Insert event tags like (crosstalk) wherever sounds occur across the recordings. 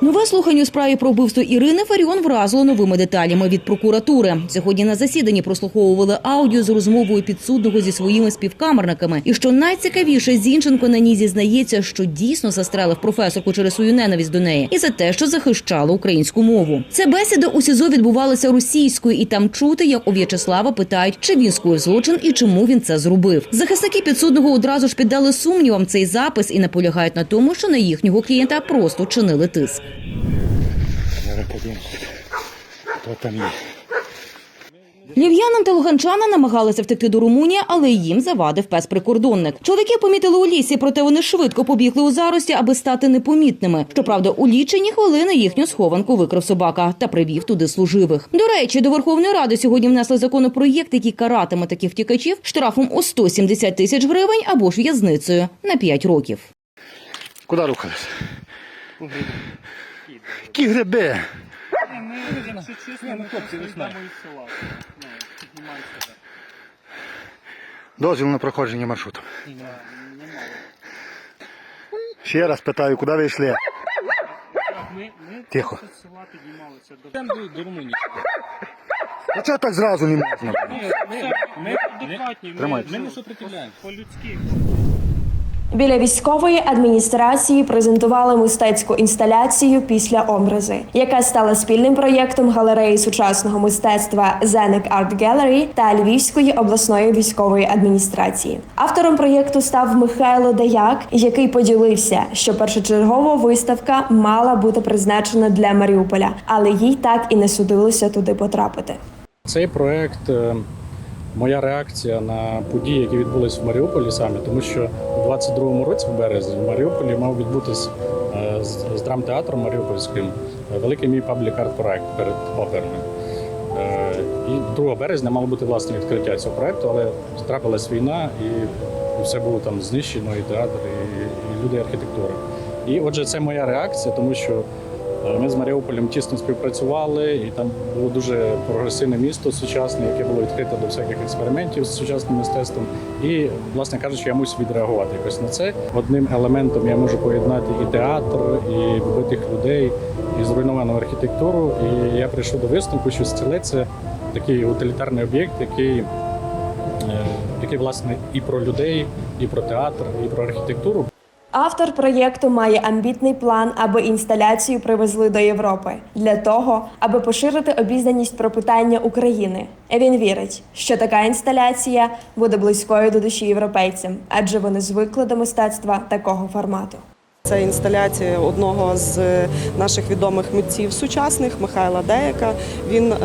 Нове слухання у справі про вбивство Ірини Фаріон вразило новими деталями від прокуратури. Сьогодні на засіданні прослуховували аудіо з розмовою підсудного зі своїми співкамерниками. І що найцікавіше, Зінченко на ній зізнається, що дійсно застрелив професорку через свою ненависть до неї і за те, що захищала українську мову. Ця бесіда у СІЗО відбувалася російською, і там чути, як у В'ячеслава питають, чи він скоїв злочин і чому він це зробив. Захисники підсудного одразу ж піддали сумнівам цей запис і наполягають на тому, що на їхнього клієнта просто чинили тиск. Хто там є. Львів'янам та луганчанам намагалися втекти до Румунії, але їм завадив пес-прикордонник. Чоловіки помітили у лісі, проте вони швидко побігли у зарості, аби стати непомітними. Щоправда, у лічені хвилини їхню схованку викрив собака та привів туди служивих. До речі, до Верховної Ради сьогодні внесли законопроєкт, який каратиме таких втікачів штрафом у 170 тисяч гривень або ж в'язницею на 5 років. Куди рухались? Які гриби? Якщо чесно, ми із села. Ну. Дозвіл на проходження маршруту. Ще раз питаю, куди ви йшли? Ми, ми Тихо. з села піднімалися до, Там до, до Румунії. А чого так зразу не можна? Ні, ми, ми адекватні, ми, ми не супротивляємо. По-людськи. Біля військової адміністрації презентували мистецьку інсталяцію після образи, яка стала спільним проєктом галереї сучасного мистецтва Зенек Арт Gallery та Львівської обласної військової адміністрації. Автором проєкту став Михайло Даяк, який поділився, що першочергова виставка мала бути призначена для Маріуполя, але їй так і не судилося туди потрапити. Цей проект е, моя реакція на події, які відбулись в Маріуполі саме, тому що 22-му році, в березні, в Маріуполі мав відбутись е, з, драмтеатром Маріупольським е, великий мій паблік-арт проект перед оперним. Е, І 2 березня мало бути власне відкриття цього проекту, але трапилась війна і все було там знищено, і театр, і, і люди, і архітектура. І отже, це моя реакція, тому що Ми з Маріуполем тісно співпрацювали, і там було дуже прогресивне місто сучасне, яке було відкрите до всяких експериментів з сучасним мистецтвом. І, власне кажучи, я мусив відреагувати якось на це. Одним елементом я можу поєднати і театр, і вбитих людей, і зруйновану архітектуру. І я прийшов до висновку, що стілець це такий утилітарний об'єкт, який, е, який власне і про людей, і про театр, і про архітектуру. Автор проєкту має амбітний план, аби інсталяцію привезли до Європи для того, аби поширити обізнаність про питання України. Він вірить, що така інсталяція буде близькою до душі європейцям, адже вони звикли до мистецтва такого формату. Це інсталяція одного з наших відомих митців сучасних Михайла Деяка. Він е,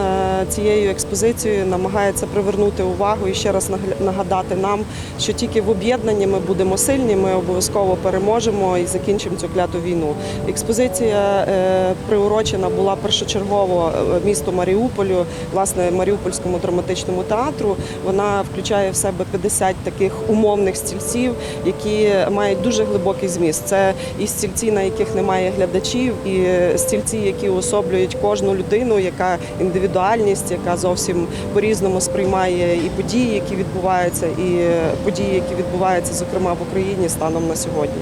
цією експозицією намагається привернути увагу і ще раз нагадати нам, що тільки в об'єднанні ми будемо сильні, ми обов'язково переможемо і закінчимо цю кляту війну. Експозиція е, приурочена була першочергово е, місту Маріуполю, власне, Маріупольському драматичному театру. Вона включає в себе 50 таких умовних стільців, які мають дуже глибокий зміст. Це і стільці, на яких немає глядачів, і стільці, які уособлюють кожну людину, яка індивідуальність, яка зовсім по-різному сприймає і події, які відбуваються, і події, які відбуваються, зокрема в Україні станом на сьогодні.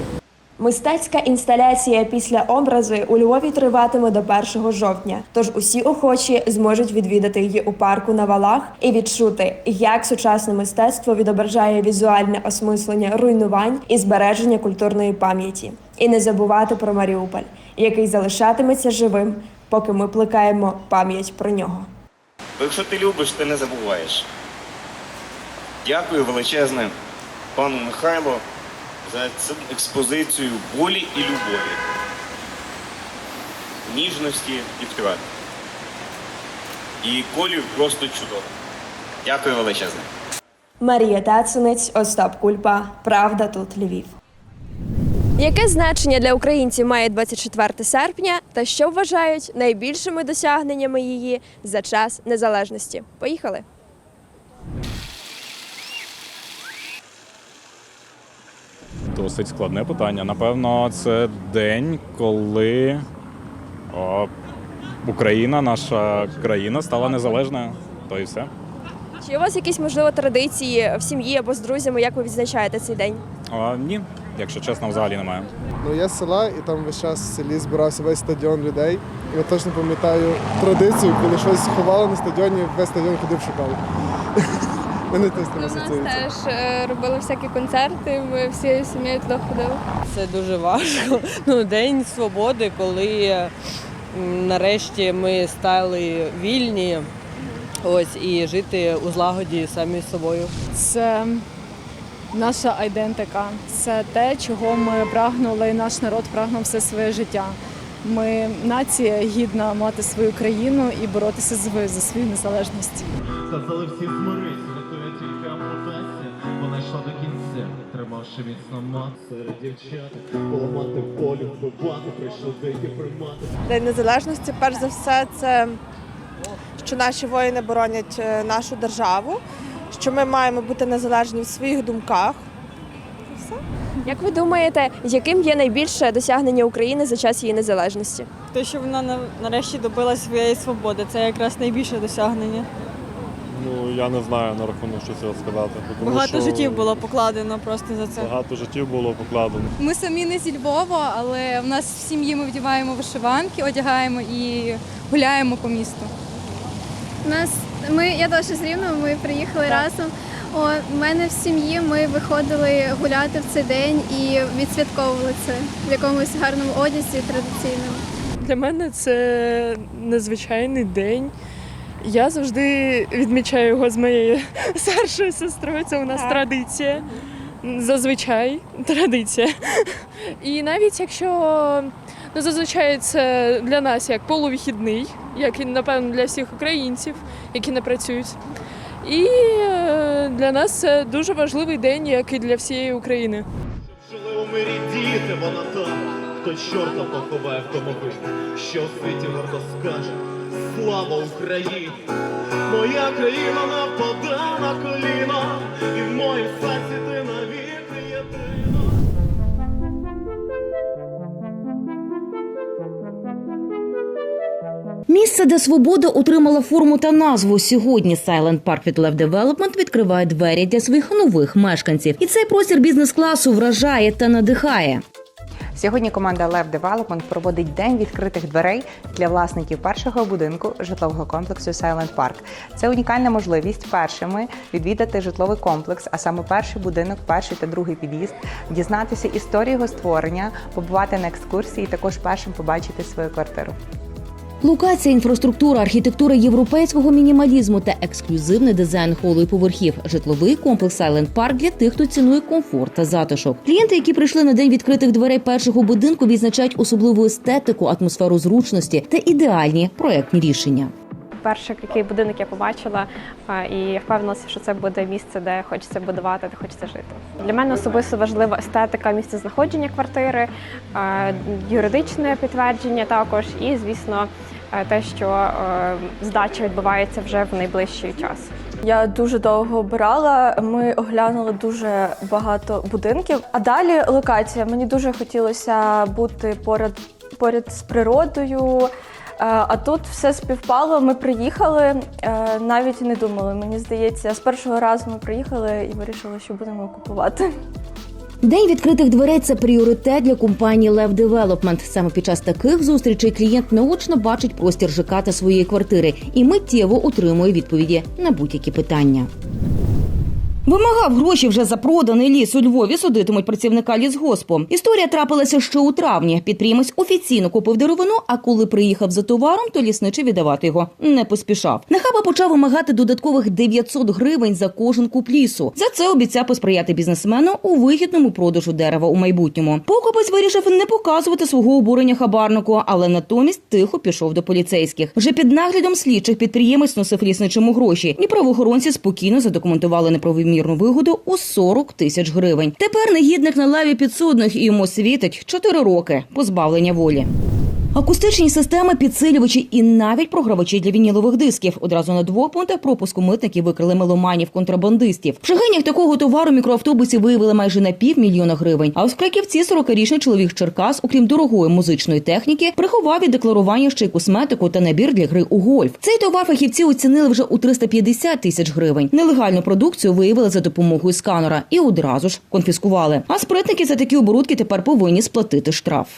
Мистецька інсталяція після образи у Львові триватиме до 1 жовтня. Тож усі охочі зможуть відвідати її у парку на валах і відчути, як сучасне мистецтво відображає візуальне осмислення руйнувань і збереження культурної пам'яті. І не забувати про Маріуполь, який залишатиметься живим, поки ми плекаємо пам'ять про нього. Якщо ти любиш, ти не забуваєш. Дякую величезне пану Михайло за цю експозицію болі і любові, ніжності і втрати. І колів просто чудово. Дякую величезне. Марія Тацинець, Остап Кульпа. Правда тут Львів. Яке значення для українців має 24 серпня та що вважають найбільшими досягненнями її за час незалежності? Поїхали! Досить складне питання. Напевно, це день, коли о, Україна, наша країна, стала незалежною. То і все. Чи у вас якісь можливо традиції в сім'ї або з друзями, як ви відзначаєте цей день? А, ні, якщо чесно, взагалі немає. Ну я з села, і там весь час в селі збирався весь стадіон людей. І я точно пам'ятаю традицію, коли щось ховали на стадіоні, весь стадіон ходив шукав. (laughs) Мене теж У нас теж е, робили всякі концерти, ми всією сім'єю туди ходили. Це дуже важко. (laughs) Ну, День свободи, коли нарешті ми стали вільні. Ось і жити у злагоді самі з собою. Це наша айдентика, це те, чого ми прагнули, і наш народ прагнув все своє життя. Ми нація гідна мати свою країну і боротися за за свою незалежність. Сказали всі змирись, рятує тільки ампутація. Вона йшла до кінця, тримавши міцно мат серед дівчат. Поламати волю, вбивати, прийшли дикі примати. День незалежності, перш за все, це що наші воїни боронять е, нашу державу, що ми маємо бути незалежні в своїх думках. Все. Як ви думаєте, яким є найбільше досягнення України за час її незалежності? Те, що вона нарешті добила своєї свободи, це якраз найбільше досягнення. Ну я не знаю на рахунок, що цього сказати. тому Багато що життів було покладено просто за це. Багато життів було покладено. Ми самі не зі Львова, але в нас в сім'ї ми вдіваємо вишиванки, одягаємо і гуляємо по місту. У нас ми я теж з Рівного, ми приїхали разом. О, в мене в сім'ї ми виходили гуляти в цей день і відсвятковували це в якомусь гарному одязі традиційному. Для мене це незвичайний день. Я завжди відмічаю його з моєю (laughs) старшою сестрою. Це у нас традиція. Зазвичай традиція. І навіть якщо ну, зазвичай це для нас як полувихідний, як і напевно для всіх українців, які не працюють. І е, для нас це дуже важливий день, як і для всієї України. Жили у мирі діти, вона хто чорта поховає в домовину, що світі гордо скаже Слава Україні! Моя країна напада на коліна, і в моїм серці ти навіки Місце, де свобода отримала форму та назву сьогодні. Silent Park від Love Development відкриває двері для своїх нових мешканців. І цей простір бізнес-класу вражає та надихає. Сьогодні команда Lev Development проводить день відкритих дверей для власників першого будинку житлового комплексу Silent Park. Це унікальна можливість першими відвідати житловий комплекс, а саме перший будинок, перший та другий під'їзд, дізнатися історію його створення, побувати на екскурсії, і також першим побачити свою квартиру. Локація, інфраструктура, архітектура європейського мінімалізму та ексклюзивний дизайн холу і поверхів. Житловий комплекс Silent Park для тих, хто цінує комфорт та затишок. Клієнти, які прийшли на день відкритих дверей першого будинку, відзначають особливу естетику, атмосферу зручності та ідеальні проектні рішення. Перший який будинок я побачила, і я впевнилася, що це буде місце, де хочеться будувати, де хочеться жити. Для мене особисто важлива естетика місцезнаходження квартири, юридичне підтвердження також, і звісно, е, те, що е, здача відбувається вже в найближчий час. Я дуже довго обирала. Ми оглянули дуже багато будинків. А далі локація. Мені дуже хотілося бути поряд поряд з природою. Е, А тут все співпало. Ми приїхали, е, навіть не думали. Мені здається, з першого разу ми приїхали і вирішили, що будемо купувати. День відкритих дверей це пріоритет для компанії Lev Development. Саме під час таких зустрічей клієнт наочно бачить простір ЖК та своєї квартири і миттєво отримує відповіді на будь-які питання. Вимагав гроші вже за проданий ліс у Львові. Судитимуть працівника лісгоспу. Історія трапилася ще у травні. Підприємець офіційно купив деревину, а коли приїхав за товаром, то лісничий віддавати його не поспішав. Нахаба почав вимагати додаткових 900 гривень за кожен куп лісу. За це обіцяв посприяти бізнесмену у вигідному продажу дерева у майбутньому. Покупець вирішив не показувати свого обурення хабарнику, але натомість тихо пішов до поліцейських. Вже під наглядом слідчих підприємець носив лісничому гроші, і правоохоронці спокійно задокументували неправомірну вигоду у 40 тисяч гривень. Тепер негідник на лаві підсудних і йому світить 4 роки позбавлення волі. Акустичні системи, підсилювачі і навіть програвачі для вінілових дисків. Одразу на двох пунктах пропуску митники викрили меломанів контрабандистів. В Шагинях такого товару мікроавтобусі виявили майже на півмільйона гривень. А в Краківці 40-річний чоловік Черкас, окрім дорогої музичної техніки, приховав від декларування ще й косметику та набір для гри у гольф. Цей товар фахівці оцінили вже у 350 тисяч гривень. Нелегальну продукцію виявили за допомогою сканера і одразу ж конфіскували. А спритники за такі оборудки тепер повинні сплатити штраф.